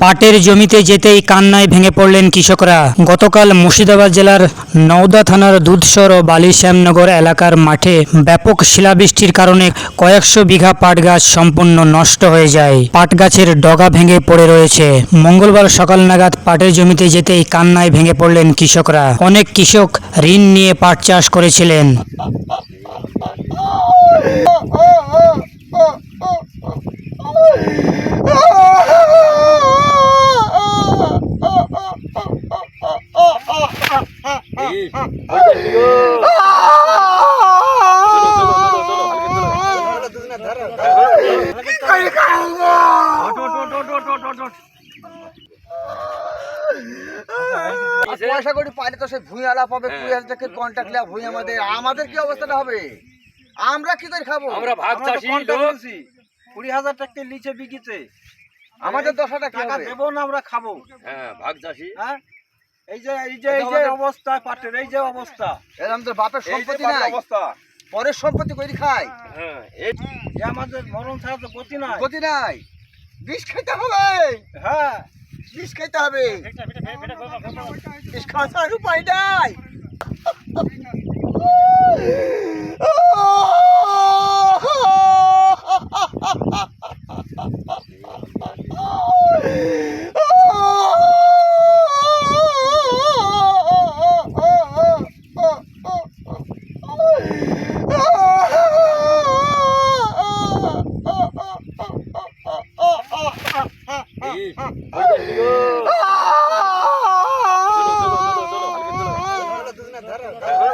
পাটের জমিতে যেতেই কান্নায় ভেঙে পড়লেন কৃষকরা। গতকাল মুর্শিদাবাদ জেলার নওদা থানার দুধসর ও বালিশ্যামনগর এলাকার মাঠে ব্যাপক শিলাবৃষ্টির কারণে কয়েকশো বিঘা পাট গাছ সম্পূর্ণ নষ্ট হয়ে যায়। পাট গাছের ডগা ভেঙে পড়ে রয়েছে। মঙ্গলবার সকাল নাগাদ পাটের জমিতে যেতেই কান্নায় ভেঙে পড়লেন কৃষকরা। অনেক কৃষক ঋণ নিয়ে পাট চাষ করেছিলেন। পয়সা করি পাইলে তো সে ভুঁই আলা পাবে কুড়ি হাজার টাকা কন্ট্যাক্ট লিয়া ভুঁই আমাদের আমাদের কি অবস্থাটা হবে? আমরা কি করে খাব? আমরা ভাগ চাষি কুড়ি হাজার টাকা নিচে বিকিছে আমাদের দশাটা কি টাকা হবে। দেবো না আমরা খাব। হ্যাঁ ভাগ চাষি। হ্যাঁ? এই যে এই যে এই যে অবস্থা পাটের এই যে অবস্থা এরকম তো বাপের সম্পত্তি নাই অবস্থা পরের সম্পত্তি করে খায় হ্যাঁ এই যে আমাদের মরণ ছাড়া তো গতি নাই গতি নাই বিষ খেতে হবে হ্যাঁ বিষ খেতে হবে বিষ খাওয়া ছাড়া উপায় নাই Para, para.